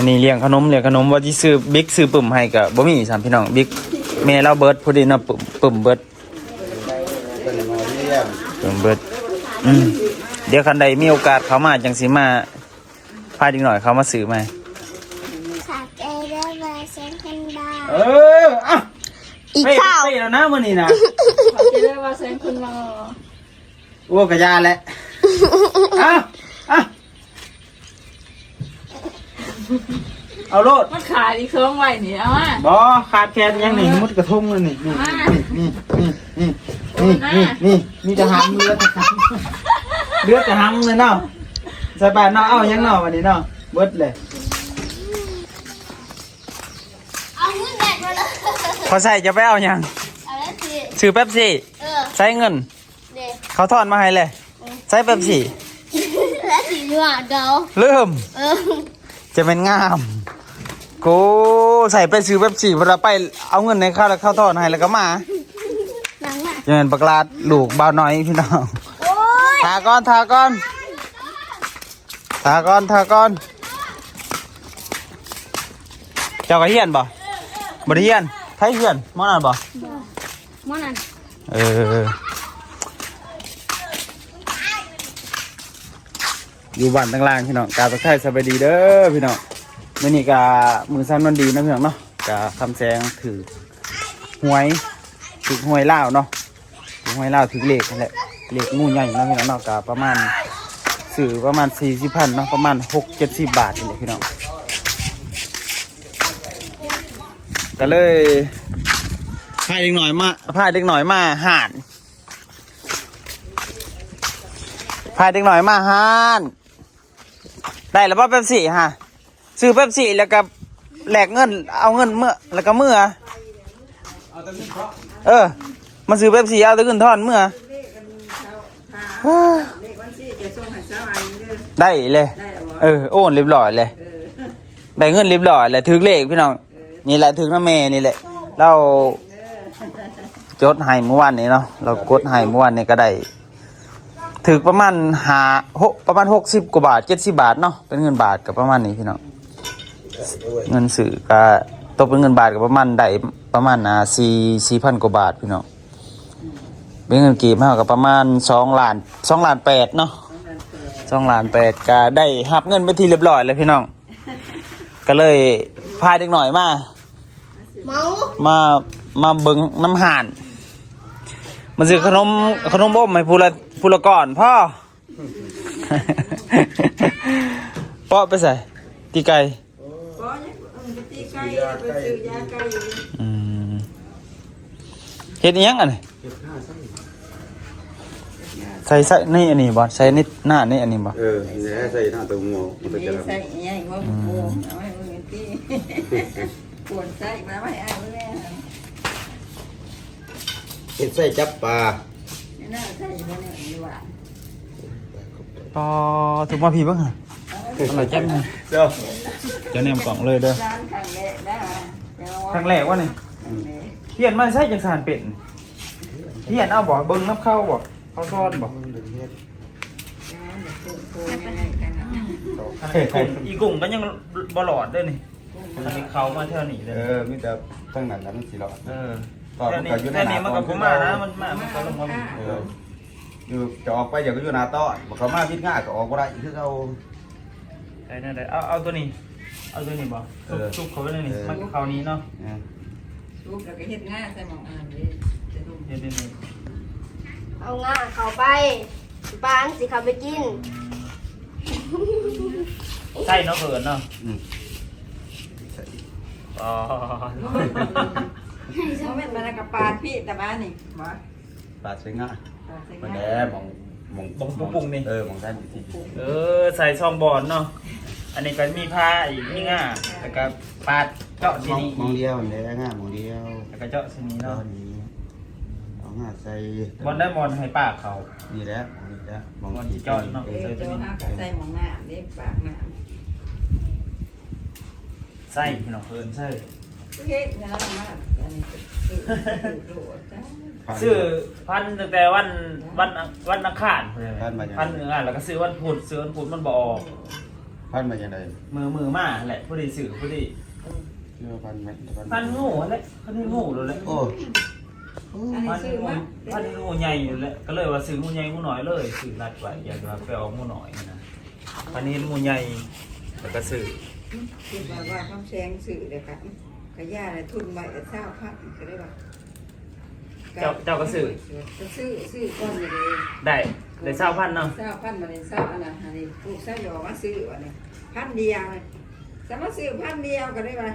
วันนี้เลี้ยงขนมเลี้ยงขนมว่าที่ซื้อบิ๊กซื้อปุ่มให้กับบ่มีสามพี่น้องบิ๊กแม่เราเบิร์ดพอดีเนาะปุ่มปุ่มเบิร์ดเป็นมาเยี่ยมปุ่มเบิร์ดอืมเดี๋ยวคันใดมีโอกาสเขามาจังสิมาพาดีหน่อยเขามาซื้อมาขอบใจด้วยมาเซ็นพันบาทเอออะอีกเฮ้ยข้าวเฮ้ยแล้วนะมื้อนี้นะเขาจะได้ว่าเซนคุณมาโอ้กระยาแหละอะอะ เอาโลดมันขายอีกเครื่องไว้นี่เอามาบอขาดแคลนยังนี่มุดกระทงเลยนี่นี่มานี่นี่นี่นี่นี่นี่มีแต่หางเลือดแต่หางเลือดแต่หางเลยเนาะสบายเนาะเอายังเนาะวันนี้เนาะเบิดเลยเอาเงินแบกมาเลยพอใส่จะไปเอายังเอาแล้วสิซื้อแป๊บซี่เออใช้เงิน เด็กเขาทอนมาให้เลย ใช้แป๊บซี่แล้วสิหวานเดาเริ่มเออ จะเป็นงามกูใส่ไปซื้อแป๊บซี่เวลาไปเอาเงินในเข้าแล้วเข้าทอนให้แล้วก็มาหนังอะจะเป็นปลากลาดลูกบ่าวน้อยพี่น้องโอ้ยทาก่อนทาก่อนทาก่อนทาก่อนเจ้าก็เฮียนบ่บ่ได้เฮียนไทยเฮียนมอนั่นบ่มอนันเออ อยู่บ้านต่างล่างพี่น้องกาตะไคร้สบายดีเด้อพี่น้องมื้อนี้กามือสั้นมันดีนะพี่น้องเนาะกาคำแซงถือหวยถือหวยเลาเนาะถือหวยเลาถือเหลขนั่นแหละเหลขงูใหญ่เนาะพี่น้องเนาะกาประมาณสื่อประมาณสี่สิบพันเนาะประมาณหกเจ็ดสิบบาทนี่แหละพี่น้องก็เลยพายเด็กหน่อยมาพายเด็กหน่อยมาห่านพายเด็กหน่อยมาห่าน ได้แล้วป่ะเป๊ปซี่ฮะซื้อเป๊ปซี่แล้วก็แลกเงิน เอาเงินเมื่อแล้วก็เมื่อเออมาซื้อเป๊ปซี่เอาแต่เงินทอนเมื่อได้เลย เออโอนเรียบร้อยเลยได้เงินเรียบร้อยเลยถือเลขพี่น้องนี่แหละถือน้าเมนี่แหละเราจดให้เมื่อวานนี้เนาะเรากดให้เมื่อวานนี้ก็ได้ ถือประมาณหาหกประมาณหกสิบกว่าบาทเจ็ดสิบาทเนาะเป็นเงินบาทกับประมาณนี้พี่น้องเงินสื่อก็ตกเป็นเงินบาทกับประมาณได้ประมาณอ่าสี่สี่พันกว่าบาทพี่น้องเป็นเงินกีบเท่ากับประมาณสองล้านสองล้านแปดเนาะสองล้านแปดก็ได้หับเงินไปทีเรียบร้อยเลยพี่น้อง ก็เลยพาเด็กหน่อยมาเมามามาเบิงน้ำห่านมาซื้อขนมขนมอมให้พูละ พูละก่อนพ่อพ่อไปใส่ ตีไก่อืมเฮ็ดอิหยังอะนี่ใส่ใส่นี่อันนี้บ่ใส่นี่หน้านี่อันนี้บ่เออเนี่ยใส่หน้าตัวงูมันก็จะใส่ใหญ่ว่าโอ้เอาไว้มือตีปวดใส่มาไว้อ้ายแม่เห็ดใส่จับปลา น่าใส่มาเนี่ยดีว่าปอถูกมาพี่บ้างเหรออร่อยจังเลยเจ้าจะเนี่ยมกล่องเลยเด้อร้านขังแรกได้ครั้งแรกวะนี่เทียนมาใส่จังสารเป็ดเทียนเอาบ่เบิ่งน้ำเข้าบ่เขาซ่อนบ่อีกุ้งก็ยังบ่หลอดด้วยนี่อันนี้เขามาเท่านี้เลเอยอมีแต่ทั้งนั้นแล้วมันสิหรอเออ ก็แต่มันนี่ก็อยู่ในแต่หนี่น้ามันตก็อนผมที่มาเรานะมันมามันก็ลงมาเอออยู่จะออกไปอยากก็อยู่หน้าต้อนบอกเขามาพิษง่ายก็ออกบ่ได้คือเขา ได้ได้ได้เอาเอาตัวนี้ เอาตัวนี้บ่ซุบซุบเขาไว้ในนี่มันเขานี้เนาะเนี่ยลูกแล้วก็เฮ็ดง่ายใส่หมองอ่านเลยจะดูเดี๋ยวนี่เอาง่าเข้าไปปานสิเข้าไปกินใช่เนาะเขินเนาะอืม อ๋อ เขาเป็นมันกระปาดพี่แต่บ้านนี่บ่ปลาใส่ง่ายปาดใส่มันง่าแดยมองมองบงปุ้งนี่ เออมองด้านที่เออใส่ซองบอลเนาะ อันนี้ก็มีผ้าอีกนี่ง่าแล้วก็ปาดเจาะที่มองนี่มองเดียวแดงง่ายมองเดียวแล้วก็เจาะที่นี่ตอเนาะนนี้เอาง่ายใส่บอลได้บอลให้ปากเขานี่แหละมองนี่แหละมองบอลที่ที่เจาะเนาะเออเจ้าห้าก็ใส่หมองหน้าเด็กปากหน้าใส่พี่น้องเพิ่นใส่ เฮ็ดงานมากอันนี้โดดจ้าซื้อพันตั้งแต่วันวันวันอังคารเลยพันหนึ่งอะแล้วก็ซื้อวันพุธซื้อวันพุธมันบออกพันมาอย่างไรมือมือมาแหละผู้ดีสื่อผู้ดีเรียกว่าพันมันพันงูแหละพันงูเลยแหละโอ้อันนี้พันซื้องูมาพันงูใหญ่อยู่แล้วก็เลยว่าซื้องูใหญ่งูน้อยเลยซื้อรัดไว้อยากจะไปเอางูน้อยนะพันนี้งูใหญ่แล้วก็ซื้อ คิดว่าว่าคำแซงสื่อเลยค่ะ ขย่าเลยทุนไว้แต่เช้าพักก็ได้ว่าเจ้าเจ้าก็ซื้อ ก็ซื้อซื้อก้อนเลยได้ได้เศร้าพันเนาะเช้าพันมาเลยเช้าอันนั้นอันนี้ปลูกไส้หยอมาซื้อวะเนี่ยพันเดียวเลยสามารถซื้อพันเดียวก็ได้ว่า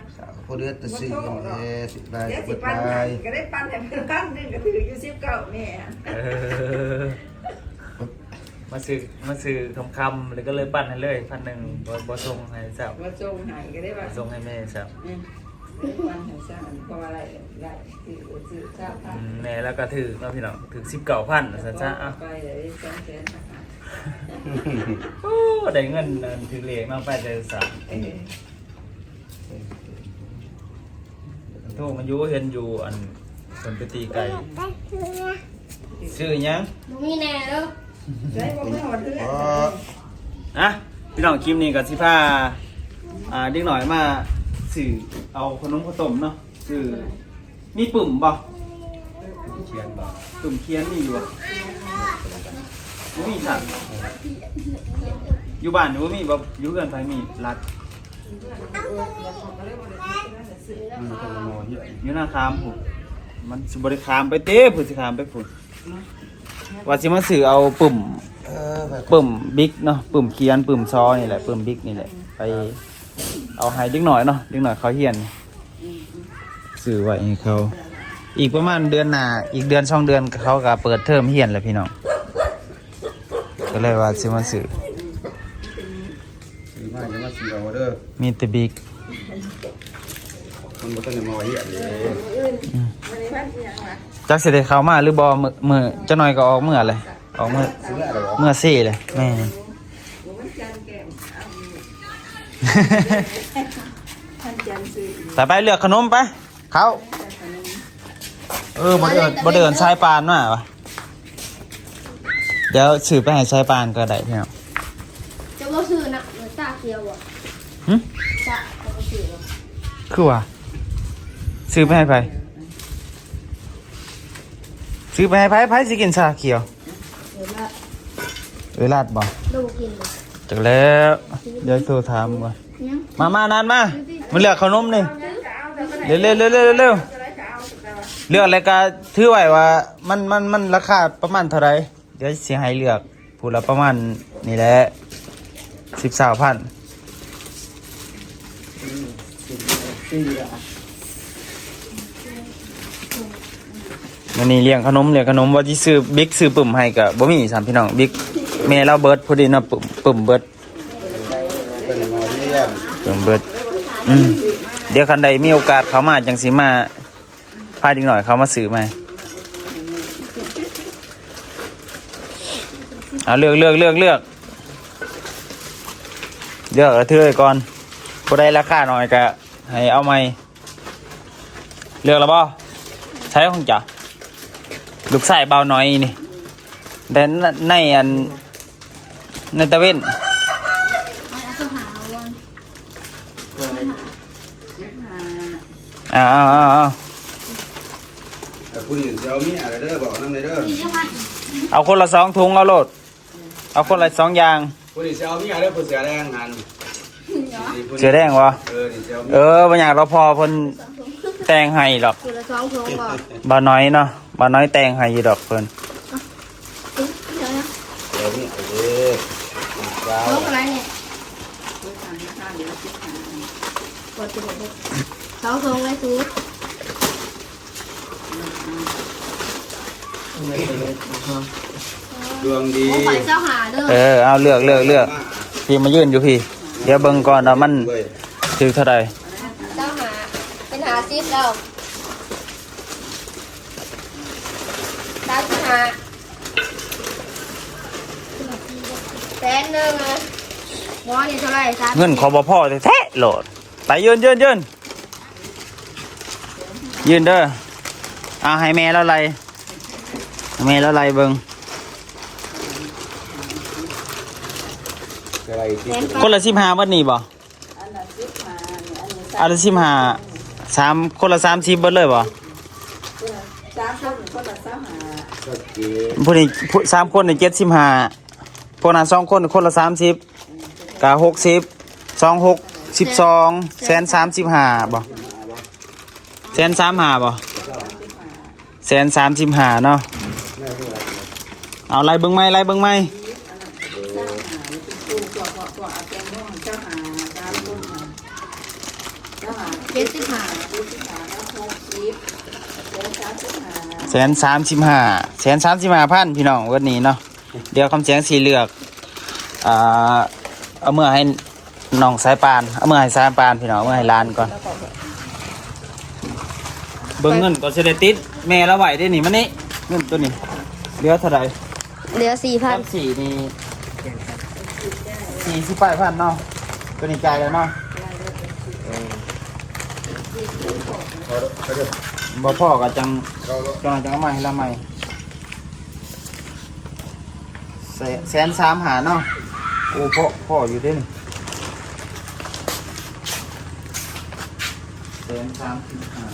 ผู้เดือดจะซื้อเลยสิบได้เดี๋ยวสิเปิดปันได้ให้ก็ได้ปันให้เพิ่นพันหนึงก็ถืออยู่สิบเก้าแม่เออมาซื้อมาซื้อคำคำๆเลยก็เลยปั้นให้เลยพันหนึ่งบอบอส่งให้เจ้าว่าจงให้ก็ได้ว่าส่งให้แม่เจ้าอืมปันให้สร้างเพราะว่าอะไรได้ซื้อซื้อเช้าพัอืนมแม่แล้วก็ถือเนาะพี่น้องถือสิบเก้าพันซะจ้าอะไปเลยสองแสนห้าพันโอ้ได้เงินอันถือเลขเนาะไปเดือนสามเออโทรมันอยู่เห็นอยู่อันคนไปตีไก่ซื้อหยัง บ่มีแน่เด้อใช้บ่ไม่หอดเลือด อะพี่น้องคลิปนี้กับสิพาอ่าเด็กหน่อยมา สื่อเอาขนมข้าวต้มเนาะสื่อมีปุ่มบ่เชียนบ่ตุ่มเคียนมีอยู่บ่บ่มีสั่งอยู่บ้านหนูบ่มีบ่อยู่เกินไปมีรัดมันเป็นโมเหี้ยอยู่หน้าคามพุ่นมันสิบ่ได้คามไปเต้พุ่นสิคามไปพุ่นว่าสิมาซื้อเอาปุ่มปุ่มบิ๊กเนาะปุ่มเคียนปุ่มซอนี่แหละปุ่มบิ๊กนี่แหละไป เอาให้เด็กหน่อยเนาะเด็กหน่อยเขาเฮียนซื้อไว้ให้เขา อีกประมาณเดือนหน้าอีกเดือนสองเดือนเขาก็เปิดเทอมเฮียนแล้วพี่น้องก็เลยว่าสิมาซื้อซื้อมาจะมาซื้อเอาเด้อมีแต่บิ๊กมันบ่ต้องในโมเหี้ยเลยวันนี้พันยังวะจักสิได้เข้ามาหรือบ่มือมือจะหน่อยก็ออกเมื่อเลยออกเมื่อซื้ออะไรวะเมื่อสี่เลยแม่ พันจันซื้อแต่ไปเลือกขนมไป เขาเออบ่เดินบ่เดินสายปานมาวะเดี๋ยวสืบไปให้สายปานก็ได้พี่น้องจะบ่ซื้อนะเหมือนตาเขียวบ่หึจะจะบ่ซื้อบ่คือว่าซื้อไปให้ไผซื้อไปให้ไผไผสิกินชาเขียว เดี๋ยวละเออลาดบ่ ดูกินบ่ จักแล้วเดี๋ยวโทรถามก่อนยังมามา นานมา มันเลือกขนมนี่เร็วเร็วเร็วเร็วเร็วเลือกอะไรก็ถือไว้ว่า มันมันมันราคาประมาณเท่าไหรเดี๋ยวสิให้เลือกผู้ละประมาณนี่แหละสิบสามพันมันนี่เลี้ยงขนมเลี้ยงขนมว่าที่ซื้อบิ๊กซื้อปุ่มให้กับบ่มีสามพี่น้องบิ๊ก แม่เราเบิร์ดพอดีเนาะปุ่มปุ่มเบิร์ดเป็นโมเหี้ยเบิ่งเบิดอืมเดี๋ยวคันใดมีโอกาสเขามาจังสิมาพาดีหน่อยเขามาซื้อมาเอาเลือกเลือกเลือกเลือกเลือกเอาเทื่อยก่อนผู้ใดราคาหน่อยก็ให้เอาไหมเลือกแล้วบ่ใช้ของจ๋าลูกใส่เบาหน่อยนี่แต่ในอัน ในตะเว้นเอาเอาเข้าหาวันอ้าวอ้าวอ้าวอ้าวแต่ผู้หญิงจะเอามีอะไรเด้อบอกนั่นเลยเด้อนี่จังหวัดเอาคนละสองถุงเอาโลด เอาคนละสองอย่างผู้หญิงจะเอามีอะไรผู้เสือแดงหันเสือแดงวะเออนี่จะเอามีเออบางอย่างเราพอเพิ่นแต่งให้หรอกคือละสองถุงบ่บ่น้อยเนาะบ่น้อยแต่งให้อยู่ดอกเพิ่น อุ๊ยเดี๋ยวนะ เดี๋ยวมีอะไรเด้ อว้าวถุงอะไรเนี่ยซื้อทางข้าวเดี๋ยวซื้อทางกดไปเลยสองถุงเลยสูดวงดีโอ้ข่อยเจ้าหาเด้อเออเอาเลือกเลือกเลือกพี่มายืนอยู่พี่ เดี๋ยวเบิ่งก่อนว่ามันเว้ย ถือเท่าใดเจ้าหาเป็นหาซิปแล้วตามหา แสนหนึ่งอะหมอนี่เท่าไหร่สามเงินขอบ่พอแท้ๆโหลดไปยืนยืนยืนยืนเด้อเอาให้แม่แล้วไรให้แม่แล้วไรเบิ่งเสืออะไรที่แสนคนละสิบห้าวันนี้บ่อันละสิบห้าเนี่ยอันนี้อันละสิบห้าสามคนละสามสิบเบิดเลยบ่สามคนคนละสามห้าก็เก๋ผู้นี้ผู้สามคนนี่เจ็ดสิบห้า พวกนั้นสองคนคนละสามสิบกะหกสิบสองหกสิบสองแสนสามสิบห้าบ่แสนสามห้าบ่แสนสามสิบห้าเนาะเอาไล่เบิ่งไมไล่เบิ่งไม้เจ็ดสิบห้าดูสิหาแล้วหกสิบเดี๋ยวสามสิบห้าแสนสามสิบห้าแสนสามสิบห้าพันพี่น้องวันนี้เนาะ เดี๋ยวคำแสงสีเลือกอ่าเอาเมื่อให้น้องสายปานเอาเมื่อให้สายปานพี่น้องเอาเมื่อให้ร้านก่อน เบิ่งเงินก็สิได้ติดแม่ละไหวได้นี่มันนี่เงินตัวนี้เหลือเท่าไหร่เหลือสี่พันพันสี่นี่สี่สิบแปดพันเนาะตัวนี้จ่ายแล้วเนาะเขาเขาจะบ่พ่อก็จังเขาจังจังเอาใหม่ให้ละใหม่ แสนสนสามหาเนาะโอ้พ่อพ่ออยู่เด้นี่แสนสามสิบห้า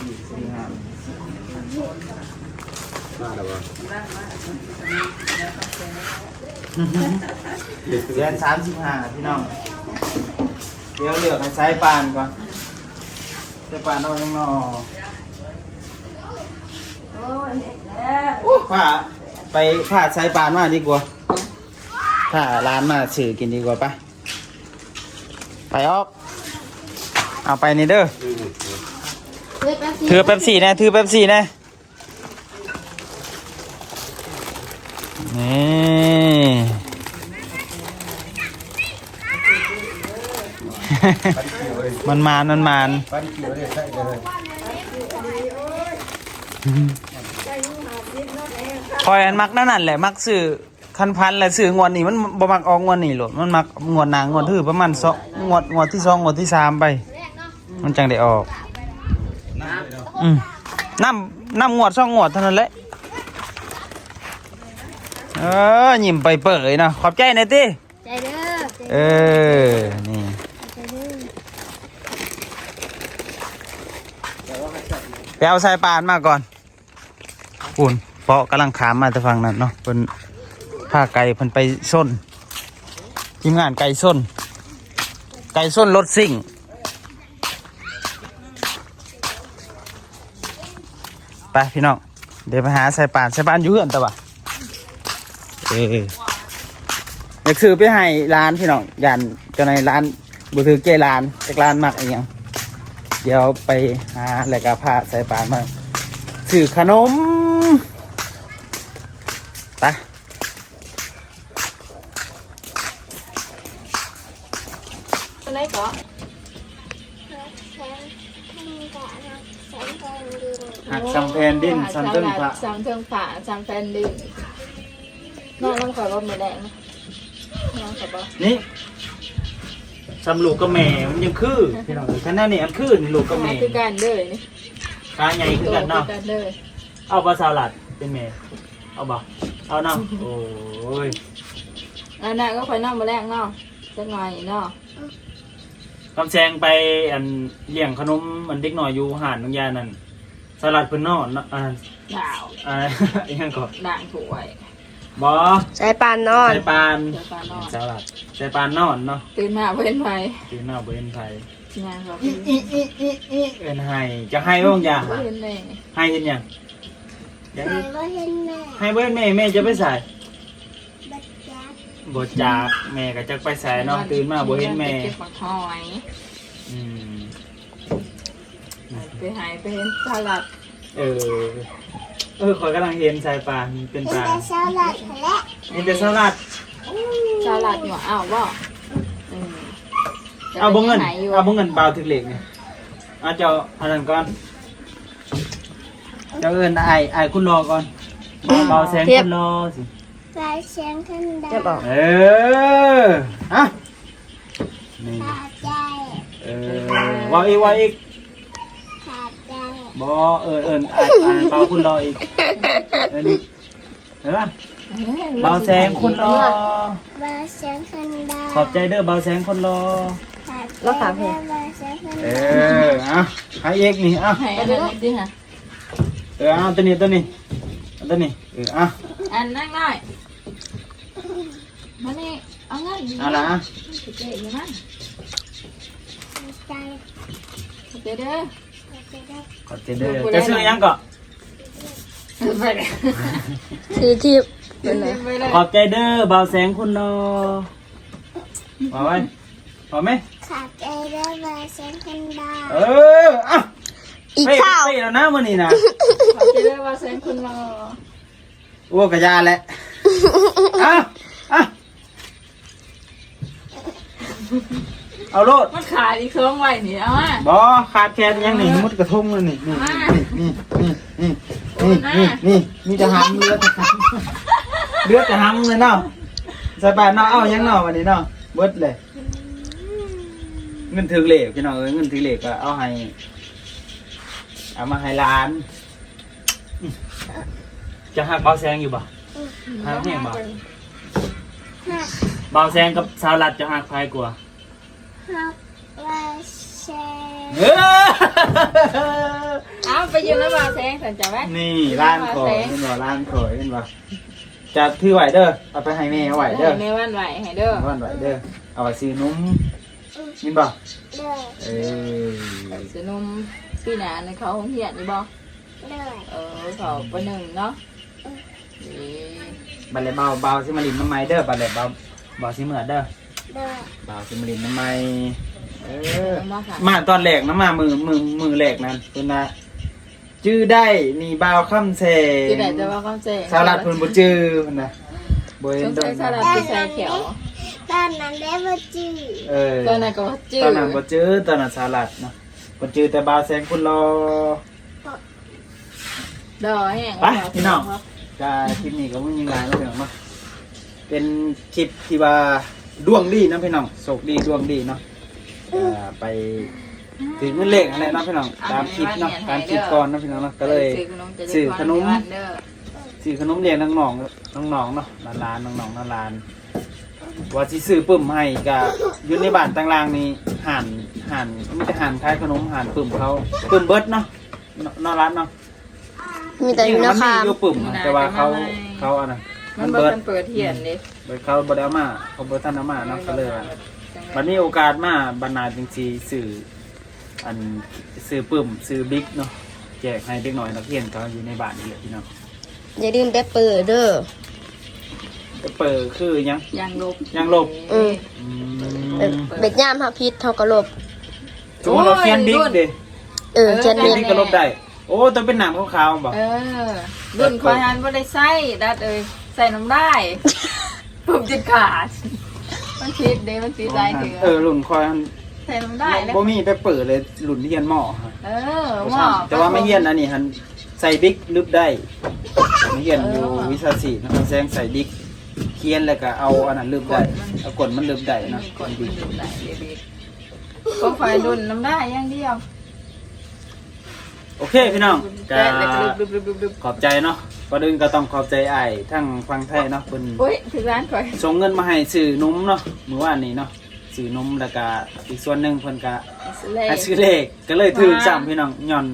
ดีสิบห้ามาแล้วบ่เดือนสามสิบห้าพี่น้อง เดี๋ยวเหลือให้สายปานก่อนสายปานเอายังนอ ผ้าไปผ้าสายปานมาดีกว่าผ้าร้านมาสื่อกินดีกว่าไปไปออกเอาไปนี่เด้อเหลือแป๊บถือแป๊บสี่นะถือแป๊บสี่นะนี่มันมานมันมานปั้น คิวเลยใช่เลยคอยอันมักนั่นนั่นแหละมักซื้อคันพันแหละซื้องวดนี้มันบ่มักออกงวดนี้หรอกมันมักงวดหนางงวดถือประมาณสองงวดงวดที่สองงวดที่สามไป มันจังได้ออกอืมน้ำน้ำงวดสองงวดเท่านั้นแหละเออยิ้มไปเปิดเลยเนาะขอบใจหน่อยติใจเด้อใจเออนี่ใจเด้อไปเอาสายปานมาก่อนปุ่น เพราะกำลังขามมาแต่ฝั่งนั้นเนาะเป็นผ้าไก่เพิ่นไปส้นทีมงานไก่ส้น ไก่ส้นรถซิ่งไปพี่น้องเดี๋ยวไปหาใสายปานใสายปานอยู่เหือนแต่ว่าเอออยากซื้อไปให้ร้านพี่น้องยันเจะในร้านบุถือเกร้านจากร้านมักอะไรอย่างเดี๋ยวไปหาอะไรกับผ้าสายปานมาซื้อขนม หักซัมแพนดินซัมเติ้ลพระสามเทิงฝาสามแฟนดินนอนน้ำขอรถมือแดงนะนอนขอบ่นี่ซัมลูกกับแม่มันยังคือพี่น้องแค่นั้นนี่อันคือนี่ลูกกับแม่คือกันเลยนี่ขาใหญ่คือกันเนาะคือกันเลยเอาปลาสลัดเป็นแม่เอาบ่เอาเนาะโอ้ยอันนั้นก็คอยนอนมาแรกเนาะจะหน่อยเนาะคำแซงไปอันเลี้ยงขนมอันเด็กหน่อยอยู่หาดน้องยานั่น สลัดเพิ่นเนอนเนาะอ่าดาวอ่าอีกอย่างก่อนด่างถวยบ่ใจปานนอนใส่ปานเดี๋ยวฟ้านอนสลัดใส่ปานนอนเนาะตื่นมาเพื่อนไปตีนเอาเบิ้นไทยงานเขาเอ็นให้จะให้บ้างอย่าเพื่อนแม่ให้เห็นยังอยังให้เบิ้นแม่แม่จะไปใส่บจากแม่ก็จะไปใส่เนาะตื่นมาบ่เห็นแม่ เก็บผักหอย อืม ไปหายไปเห็นสลัดเออ เออขอยกำลังเห็นสายปานเป็นปลาเห็นแต่สลัด สลัดอยู่อ้าวบ่อืมเอาบ่เงินจะไปที่ไหอยู่เอาบ่เงินเบาถึกเหล็กเนี่ยเอาเจ้าอันนั้นก่อน เจ้าเอิ้นไอ้ไอ้คุณรอก่อน เบาแสงคุณรอสิจะบอกเออฮะนี่เออว่าอีกว่าอีก บอเออเอิญอ่านอ่านเปล่าคุณรออีกเออนี่เห็นปะเบาแสงคนรอ บาเสียงคันดาขอบใจเด้อเบาแสงคนรอ แล้วขาเพลงบาเสียงคันเอดาออะให้เอกนี่อะให้อันนั้นดิฮะเออเอาตัวนี้ตัวนี้เอาตัวนี้เอออะอันนั่งหน่อยมานี่เอาเงินดีเอาละอะเจ๊อยู่มั้งใจเจ๊เด้อ ขอบใจเด้อจะซื้อยังก่อนไปเลยคือที่ไปเลยขอบใจเด้อเบาแสงคนรอมาไว้พอไหมขาดใจได้บาเสียงคันดาเอออะอีกเฮ้ยข้าว เฮ้ยแล้วนะมื้อนี้นะขอบใจเด้อว่าแสงคุณรอโอ้กระยาแหละอะอะ เอาโลดมันขาดอีกเครื่องไว้นี่เอามบอขาดแคลนยังนี่มุดกระทงเลยนี่นี่นี่นี่นี่นี่นี่จะหำเลือดเลือดจะหำเลยเนาะใส่บาทเนาะเอายังเนาะวันนี้เนาะเบิดเลย เงินถือเหล็กพี่น้องเอ้ยเงินถือเหล็กก็เอาให้เอามาให้ร้าน จะหักเบาแซงอยู่บ่หักแห้งบ่เบาแซงกับสาวลัดจะหักใครกลัว ฮักบาเสียงเออเอาไปยืนแล้วมาแสงสันจะไหมนี่ร้านขอยเป็นบ่ร้านขอยเป็นบ่จะถือไหวเด้อเอาไปให้แม่เอาไหวเด้อในวันไหวให้เด้อ วันไหวเด้อเอาไปซื้อนุ่มกินบ่เด้อเออสนมปีหนาในเขาของเหียนนี่บ่เด้อเออเขาไปหนึ่งเนาะนี่บัลเลยเบาเบาสิมาลินน้ำไม้เด้อบัลเลยเบาเบาสิเหมือเด้อเด้อเบาสิมาลินน้ำไม้เออเอามาค่ะมาตอนแรกนะมามือมือมือแรกนั้นเพิ่นนะจื้อได้นี่บ่าวคำแสงที่ไหนจะว่าเขาแจ้งสาลัดเพิ่นบ่จื้อเพิ่นนะบ่สเห็นงดอสักยสลัดที่ใส่เขียวตอนนั้นได้บ่จื้อเออตอนนั้นก็จืดตอนนั้นบ่จื้อตอนนั้นสาลัดเนาะบ่จื้อแต่บ่าวแสงคุณรอดอแห้งไปพี่น้องก็คลิปนี้ก็บ่มีหลายแล้วเนาะเป็นคลิปที่ว่า ดวงดีนะพี่น้องโชคดีดวงดีเนาะเอ่อไปถึงเงินเลขอะไรเนาะพี่น้องตามคลิปเนาะตามคลิปก่อนเนาะพี่น้องเนาะก็เลยซื้อขนมเด้อซื้อขนมเลี้ยงน้องๆน้องๆเนาะร้านๆน้องๆร้านๆว่าสิซื้อปึ้มให้ก็อยู่ในบ้านต่างๆนี่ห่านห่านมีแต่ห่านขายขนมห่านปึ้มเขาปึ้มเบิดเนาะเนาะเนอกร้านเนาะมีแต่อยู่มันะมีคะอยู่ปึ้มอะแต่ว่าเขาเขาอันนั้นมัมันนบ่เบิดทันเปิดเหียนเด้เบิดเขาบ่ได้เอามาเขาบ่ทันเอามาเนาะก็เลยว่าบัดนี้โอกาสมาบรรณาจริงๆสื่ออันซื้อปึ้มซื้อบิ๊กเนาะแจกให้เด็กน้อยนักเรียนเขาอยู่ในบ้านนี่แหละพี่น้องอย่าลืมไปเปิดเด้อเปิดคือหยังยางลบยางลบอืมอืเออมเบ็ดย่ามหาพิษเท่ากับลบ สมมติเราเขียนบิ๊กเด้เออเขียนเขียนเม็ดบิ๊กก็ลบได้ โอ้ต้องเป็นหนามขาวๆบ่เออ รุ่นคอยหันบ่ได้ใส่ดัดเอ้ยใส่น้ำได้ ปุ๊บจิตขาด มันคิดเด้มันสีใจถือเออหลุ่นคอยมันใส่น้ำได้แล้วบ่มีไปเปิดเลยหลุ่นเฮียนหม้อฮะเออหม้อแต่ว่าไม่เฮียนอันนี้หันใส่บิ๊กลึบได้ไม่เฮียนอยู่วิชาสีนะครับแซงใส่บิ๊กเขียนแล้วก็เอาอันนั้นลึบได้เอากดมันลึบได้นะมีกดมันดูได้เด็กๆก็ไฟรุ่นน้ำได้อย่างเดียวโอเคพี่น้องก็แต่แล้วก็ดึบๆๆขอบใจเนาะ ก่อนอื่นก็ต้องขอบใจไอ้ายทั้งฟังไทยเนาะเพิ่นๆโอ้ยถึงร้านก่อยส่งเงินมาให้ซื้อนมเนาะมื้อวานนี้เนาะซื้อนมแล้วก็อีกส่วนหนึงเพิ่นก็เลให้ซื้อเลขก็เลยถือซ้ำพี่น้องย้อน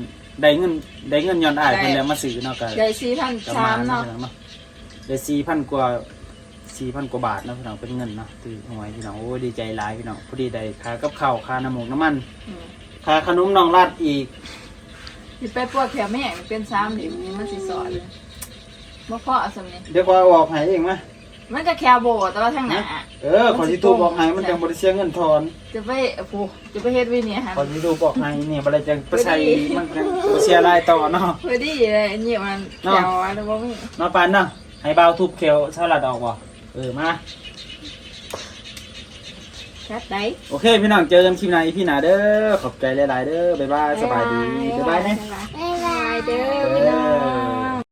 ได้เงินได้เงินย้อนอ้ายเพิ่นแล้วมาซื้อเนาะก็ได้สี่พันก็สามเนาะเนาะเนาะได้4,000กว่า4,000กว่าบาทเนาะพี่น้องเป็นเงินเนาะถือหวยพี่น้องโอ้ยดีใจหลายพี่น้องพอดีได้ค่ากับข้าวค่าน้ำมูกน้ำมันค่าขนมน้องรัดอีก สิไปปวดแขนแม่มันเป็นสามดิมันสิสอน บ่พอสำนี้เดี๋ยวขอยเอาออกให้เองมามันก็แคโบแต่ว่าทางหน้าเออขอสิทูบอกให้มันจังบ่ได้เสียเงินทอนจะไปโอ้โหจะไปเฮ็ดวิเนี่ยฮะขอสิทูบอกให้เนี่ยบ่ได้จังไปใช้มันจังบ่เสียรายต่อเนาะพอดีเลยนี่มันแควอะไรบ่มีมาปานเนาะให้บ่าวทุบเขียวสลัดออกบ่เออมาแคทได้โอเคพี่น้องเจอกันคลิปหน้าอีพี่หน้าเด้อขอบใจหลายๆเด้อบ๊ายบายสบายดีบ๊ายบายนะบ๊ายบายเด้อเอพี่น้องอ